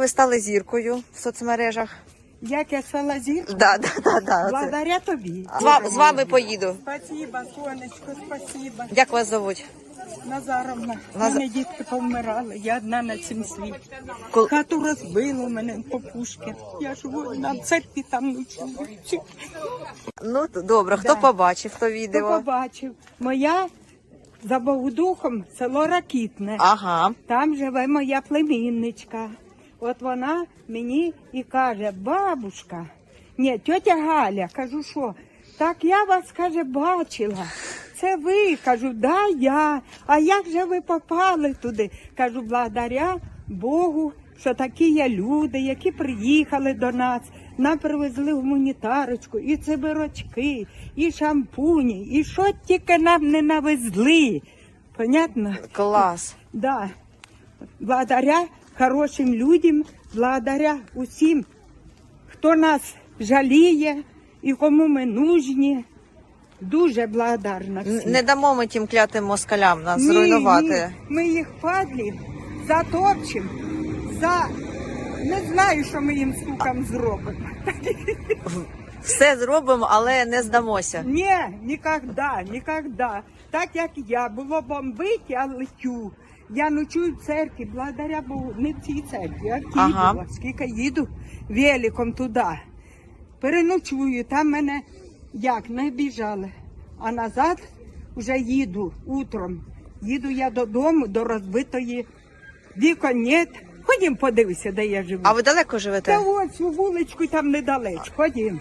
ви стали зіркою в соцмережах? Як я стала зіркою? Да, да, да, да, оце. Благодаря тобі. З, ва- з вами поїду. Спасибо, сонечко, спасибо. Як вас зовуть? Назаровна, Наз- в мене дітки повмирали, я одна на цьому світі. Кол- Хату розбили мене по пушки. Я живу на церкві там ночую. Ну, т- добре, хто Да. побачив то Хто відео? побачив? Моя за Богодухом село Ракітне. Ага. Там живе моя племінничка. От вона мені і каже, бабушка, ні, тьотя Галя, кажу, що, так я вас, каже, бачила. Це ви, кажу, да, я. А як же ви попали туди? Кажу, благодаря Богу, що такі є люди, які приїхали до нас. Нам привезли гуманітарочку, і цибирочки, і шампуні, і що тільки нам не навезли. Понятно? Клас. Да. Благодаря хорошим людям, благодаря усім, хто нас жаліє і кому ми нужні. Дуже благодарна. Всім. Не дамо ми тим клятим москалям нас Ні, зруйнувати. ні, Ми їх падлів затопчемо, за не знаю, що ми їм стукам зробимо. Все зробимо, але не здамося. Ні, ніколи, ніколи. Так як я було бомбить, я летю. Я ночую в церкві, благодаря Богу, не в цій церкві, а в Києві. Ага. Скільки їду великом туди. Переночую, там мене як не біжали. А назад вже їду утром. Їду я додому, до розбитої вікон нет. Ходім подивися, де я живу. А ви далеко Та живете? ось у вуличку там недалечко. Ходім.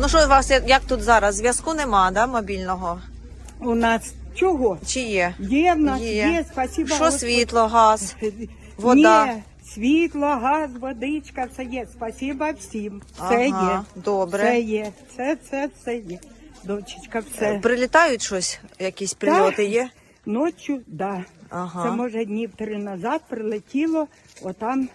Ну що у вас як тут зараз? Зв'язку нема, да, мобільного? У нас чого? Чи є? Є в нас, Є. є, спасибо. Що світло, газ? вода? Ні, світло, газ, водичка, все є. Спасибо всім. Все Ага, є. добре. Все є. Все, все, все є. Дочечка, все. Прилітають щось? Якісь прильоти є? Ночі, да. Ага. Це може днів три назад прилетіло, отам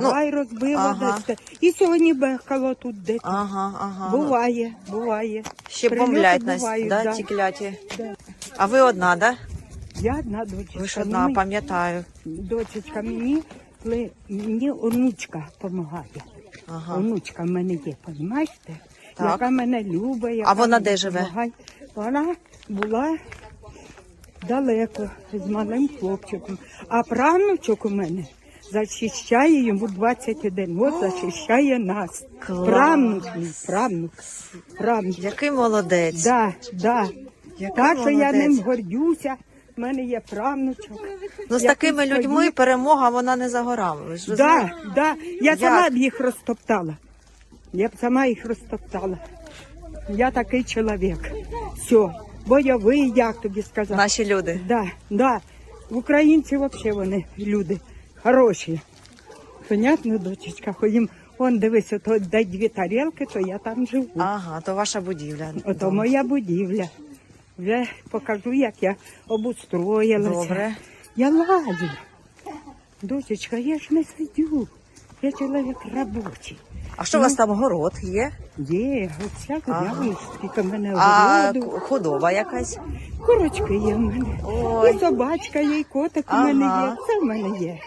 сарай розбило Ну, ага. десь. І сьогодні бехало тут десь. Ага, ага. ну, Буває, буває. Ще Прильоти бомблять нас, бувають, да, да. ті кляті. Да. А ви одна, да? Я одна дочечка. Ви ж ну, одна, ми- пам'ятаю. Дочечка мені, мені онучка допомагає. Ага. Онучка в мене є, розумієте? Так. Яка мене любить. Яка А вона мені де живе? допомагає. Вона була далеко з малим хлопчиком. А правнучок у мене захищає йому 21 год, захищає нас. Клас. Правнук, мій, правнук, правнук. Який молодець. Да, да. Який Так що я молодець. ним гордюся. У мене є правнучок. Ну з такими людьми перемога вона не за горами. Ви ж Да, да. Я Як? сама б їх розтоптала. Я б сама їх розтоптала. Я такий чоловік. Все. Бойовий, як тобі сказати. Наші люди. Да, да. Українці взагалі вони люди хороші. Понятно, дочечка, ходім. Вон дивися, то де дві тарілки, то я там живу. Ага, то ваша будівля. Ото моя будівля. Вже покажу, як я обустроїлася. Добре. Я ладю. Дочечка, я ж не сидю. Я чоловік робочий. А що у вас там город є? Є, от всяко Ага. я скільки в мене А городу. худоба якась? Курочки є в мене. Ой. І собачка є, і котик у Ага. мене є. Все в мене є.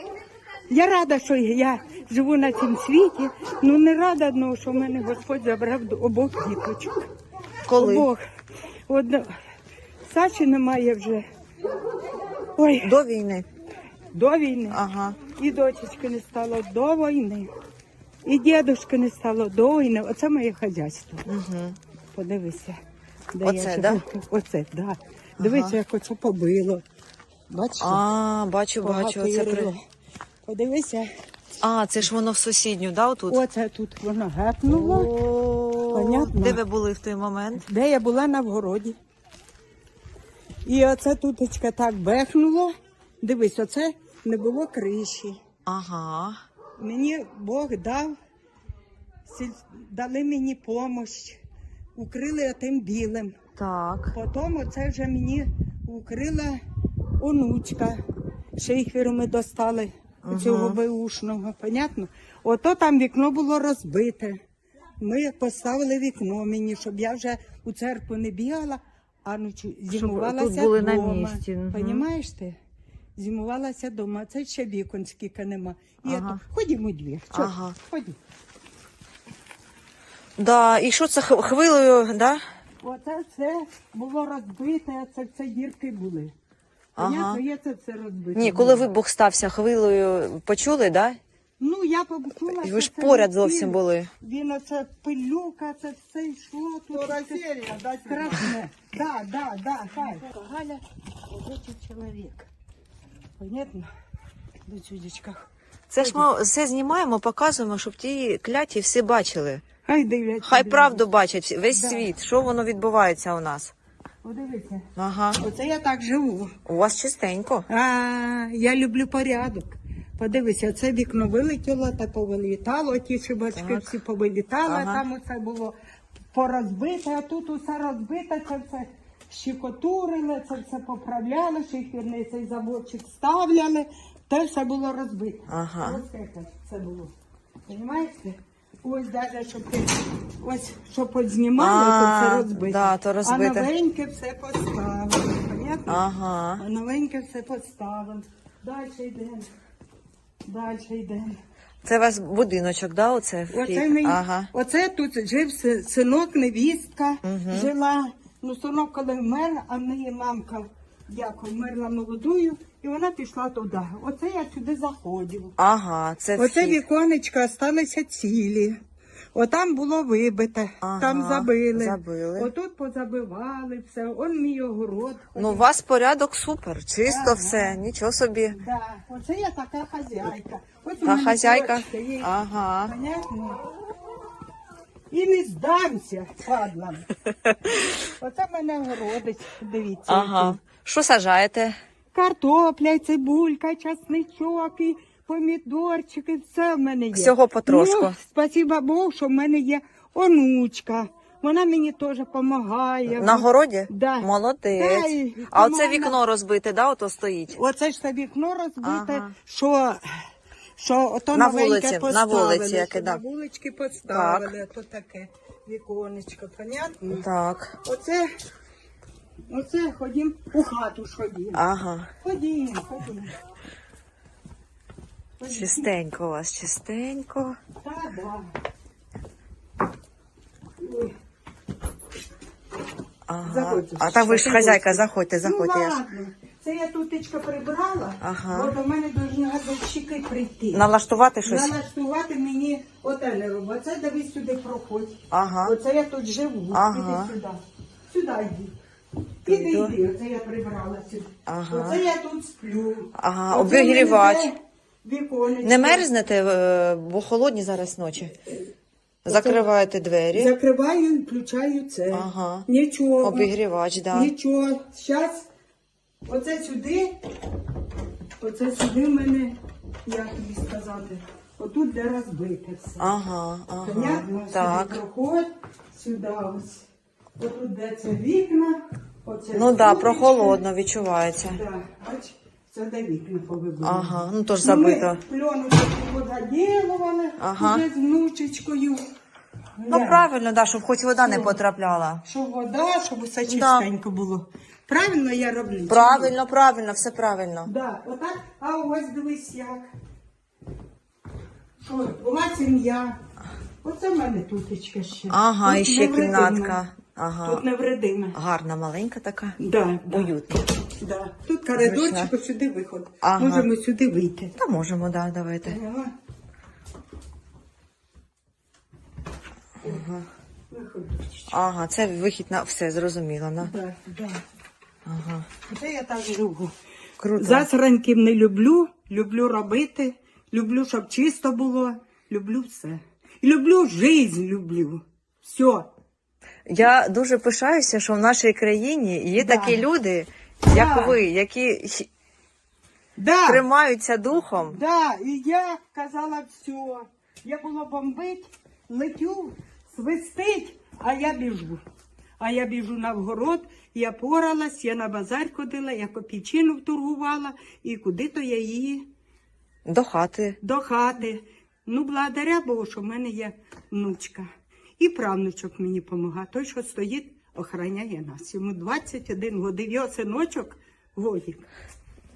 Я рада, що я живу на цьому світі, ну не рада одного, що в мене Господь забрав обох діточок. Коли? Обох. Одна. Саші немає вже. Ой, До війни. до війни. Ага. І дочечки не стало до війни. І дідушки не стало до війни. Оце моє хазяйство. Угу. Подивися. Де Оце, я да? живу. Оце, да. Дивися, як оце побило. Бачиш? А, бачу, Багато бачу. Оце при... Подивися. А, це ж воно в сусідню, да, отут? Оце тут воно гепнуло. Понятно. Де ви були в той момент? Де я була на вгороді. І оце туточка так бехнуло. Дивись, оце не було криші. Ага. Мені Бог дав, сіль- дали мені допомогу, укрили тим білим. Так. Потім оце вже мені укрила онучка. Шейхеру ми достали цього беушного, понятно? Ото там вікно було розбите. Ми поставили вікно мені, щоб я вже у церкву не бігала, а ночі зимувалася тут були на місці, мгм. Понімаєш ти? зимувалася вдома. Це ще вікон скільки нема. І Ага. ага. ходімо у двір. Ага. Ходімо. Да, і що це хвилею, да? Оце все було розбите, це все дірки були. Ага. Понятно, є це все розбите. Ні, коли вибух стався хвилею, почули, да? Ну, я побачила. Ви ж поряд зовсім були. Він оце пилюка, це все йшло. Тут Флоросерия, да, страшне. Да, да, да, хай. Галя, робочий чоловік. Понятно? До чудечках. Це ж ми все знімаємо, показуємо, щоб ті кляті всі бачили. Хай дивляться. Хай правду бачать весь Да. світ, що воно відбувається у нас. Подивися. Ага. Оце я так живу. У вас чистенько. А, я люблю порядок. Подивися, це вікно вилетіло та повилітало, ті шибачки всі повилітали, Ага. там усе було порозбите, а тут усе розбите, це все щекотурили, це все поправляли, шиферний цей заводчик ставляли, те все було розбите. Ага. Ось це все було. Понимаєте? Ось навіть, щоб ти, ось, що познімали, А, то все розбите. да, то розбите. А новеньке все поставили, понятно? Ага. А новеньке все поставимо. Далі йдемо. Далі йдемо. Це у вас будиночок, да? Оце в Оце, Києві? мій, Ага. оце тут жив си- синок, невістка жила. Ну, синок, коли вмер, а в неї мамка дякую, вмерла молодою, і вона пішла туди. Оце я сюди заходив. Ага, це Оце вхід. віконечка залишилися цілі. Отам було вибите, Ага, там забили. забили. Отут позабивали все. Он мій огород. Ну, у вас порядок супер, чисто Ага. все, нічого собі. Да, оце я така хазяйка. Ось у мене хазяйка. дочка є. Ага. Понятно? І не здамся падлам. Оце мене городить, дивіться. Ага. який. Що сажаєте? Картопля, і цибулька, часничок, і помідорчики, все в мене є. Всього потрошку. Ну, спасіба Богу, що в мене є онучка. Вона мені теж допомагає. На городі? Да. Молодець. Та й А оце вікно розбите, да, ото стоїть? Оце ж це вікно розбите, Ага. що, що ото На вулиці, на вулиці яке, да. На вулички поставили, то таке віконечко, понятно? Так. Оце, оце ходім у хату ж ходім. Ага. Ходім, ходім. Чистенько у вас, чистенько. Та, да. Ой, Ага. Заходьте. А так ви ж хазяйка, заходьте, заходьте. Ну я ж- ладно, це я тутечка прибрала, Ага. бо до мене повинні газовщики прийти. Налаштувати щось? Налаштувати мені оте не робить. Оце дивись сюди проходь. Ага. Оце я тут живу. Ага. Іди сюди. Сюди йди. Іди, Йду. йди, оце я прибрала сюди. Ага. Оце я тут сплю. Ага, Оце обігрівач. мене Віконечко. Не мерзнете, е, бо холодні зараз ночі. Закриваєте двері. Закриваю і включаю це. Ага. Нічого. Обігрівач, да. Нічого. Зараз оце сюди. Оце сюди в мене, як тобі сказати, отут де розбите все. Ага, ага. Понятно? Так. Сюди проходь, сюди ось. Отут де це вікна. Оце Ну так, да, прохолодно відчувається. Да, бач, це де вікна повибивали. Ага, ну то ж Ну, ми забито. Пленочку позаділували Ага. вже з внучечкою. Ну Да. правильно, да, щоб хоч вода не потрапляла. Щоб вода, щоб усе чистенько було. Правильно я роблю? чи ні? Правильно, правильно, все правильно. Да, отак. А ось дивись як. Що, була сім'я. Оце в мене тутечка ще. Ага, і ще невредима. кімнатка. Ага. Тут невредима. Гарна, маленька така. Да, Уютна. да. Тут коридорчик, ось сюди виход. Ага. Можемо сюди вийти. Та можемо, да, давайте. Ага. Ага, це вихід на все, зрозуміло, да? Да, да. Ага. Це я так живу. Круто. Засранків не люблю, люблю робити, люблю, щоб чисто було, люблю все. І люблю жизнь, люблю. Все. Я дуже пишаюся, що в нашій країні є Да. такі люди, Да. як ви, які Да, тримаються духом. да, і я казала все. Я було бомбить, летю, свистить, а я біжу. А я біжу на вгород, я поралась, я на базар ходила, я копійчину торгувала, і куди то я її До хати. до хати. Ну, благодаря Богу, що в мене є внучка. І правнучок мені допомагає. Той, що стоїть, охороняє нас. Йому 21 годин. Його синочок годик.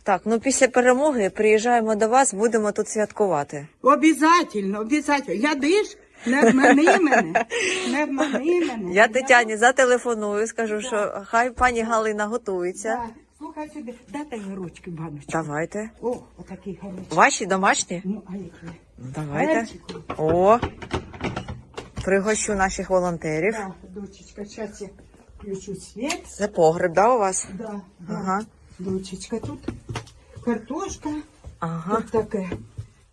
Так, ну після перемоги приїжджаємо до вас, будемо тут святкувати. Обязательно, обязательно. Глядиш, не обмани мене, не обмани мене. Я Тетяні зателефоную, скажу, що хай пані Галина готується. Так, Слухай сюди, дайте горочки баночку. Давайте. О, отакий горочок. Ваші домашні? Ну, а які? Давайте. О, пригощу наших волонтерів. Да, дочечка, зараз я включу світ. Це погреб, да, у вас? Да, да. Ага. Дочечка, тут картошка, Ага. тут таке.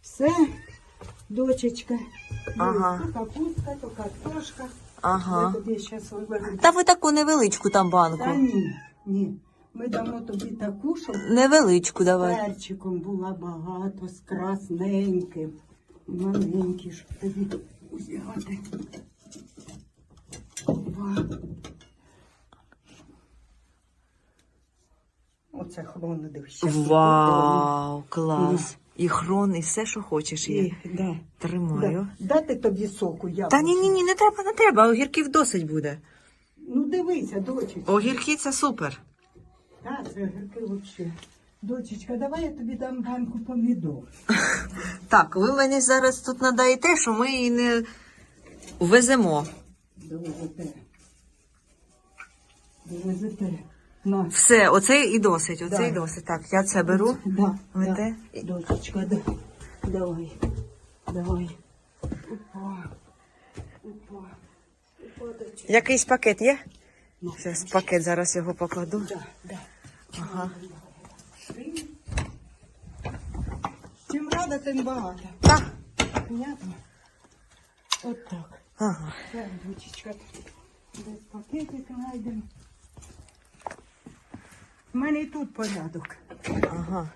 Все, дочечка. Ага. То капустка, то картошка. Ага. Я тобі зараз виберу. Та ви таку невеличку там банку. Та ні, ні. Ми дамо тобі таку, щоб Невеличку давай. перчиком була багато, з красненьким. Маленький, щоб тобі Опа. Оце хлоно дивишся. Вау, клас. І хрон, і все, що хочеш є. І, да, Тримаю. да. Дати тобі соку я. Та ні, ні, ні, не треба, не треба. Огірків досить буде. Ну дивися, дочечка. Огірки це супер. Так, це гірки взагалі. Дочечка, давай я тобі дам банку помідор. Так, ви мені зараз тут надаєте, що ми її не веземо. Довезете. Довезете. На. Все, оце і досить, оце Да. і досить. Так, я це беру. Да, Ви да. те? Дочечка, да. давай. Давай. Опа. Опа. Опа, дочечка. Якийсь пакет є? Ну, Зараз пакет зараз його покладу. Да, да. Ага. Чим рада, тим багато. Так. Понятно? От так. Ага. Так, бучечка. Десь пакетик знайдемо. У мене і тут порядок. Ага.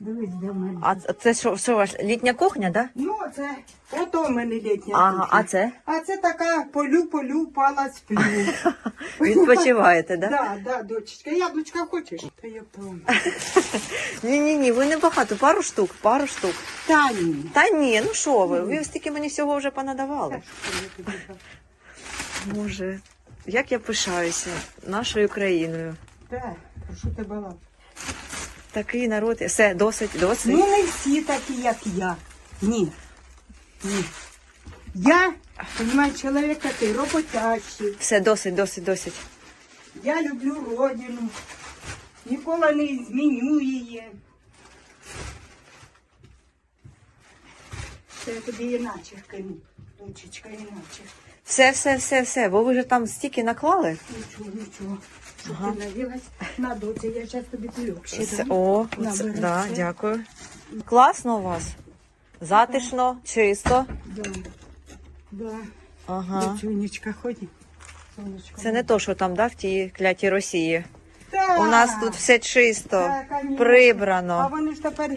Дивись, де в мене. А це що, що ваш літня кухня, да? Ну, це ото в мене літня Ага, кухня. а це? А це така полю-полю, пала сплю. Відпочиваєте, да? Да, да, дочечка. Яблучка хочеш? Та я пом. Ні, ні, ні, ви не багато, пару штук, пару штук. Та ні. Та ні, ну що ви? Ви стільки мені всього вже понадавали. Боже, як я пишаюся нашою країною. Так, прошу тебе лап. Такий народ. Все, досить, досить. Ну, не всі такі, як я. Ні. Ні. Я, розумієш, чоловік такий, роботящий. Все, досить, досить, досить. Я люблю родину. Ніколи не зміню її. Це я тобі іначе кину. Дочечка, іначе. Все, все, все, все. Бо ви вже там стільки наклали. Нічого, нічого. Щоб Ага. ти навілась на доці, я зараз тобі плюкші Все, дам. о, це, да, дякую. Класно у вас. Затишно, чисто. Да. Да. Ага. Дочунечка, ході. Сонечко. Це не то, що там, да, в тій клятій Росії. Так. У нас тут все чисто, Так, конечно. А прибрано. вони ж тепер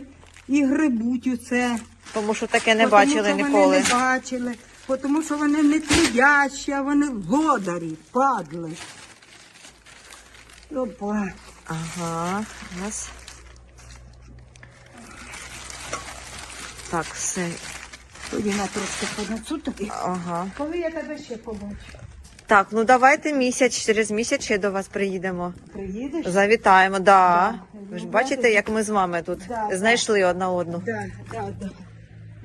і грибуть усе. Тому що таке не Тому бачили що ніколи. Вони не бачили, тому що вони не трудящі, а вони вгодарі, падли. Опа. Ага, раз. Так, все. Тоді на трошки понесу тобі. Ага. Коли я тебе ще побачу? Так, ну давайте місяць, через місяць ще до вас приїдемо. Приїдеш? Завітаємо, да. Да. Ви ж бачите, як ми з вами тут Да, знайшли одна одну. Да, да, да.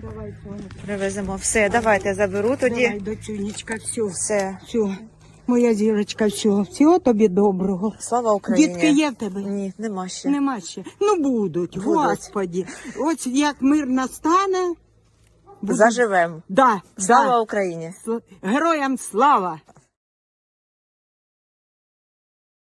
Давай, Соня. Привеземо. Все, давайте заберу Давай, тоді. дочунечка, все, Все. все. Моя зірочка, всього, Всього тобі доброго. Слава Україні. Дітки є в тебе? Ні, нема ще. Нема ще. Ну будуть, Будуть. господі. Ось як мир настане. будуть. Заживемо. Да, Слава да. Україні! Героям слава!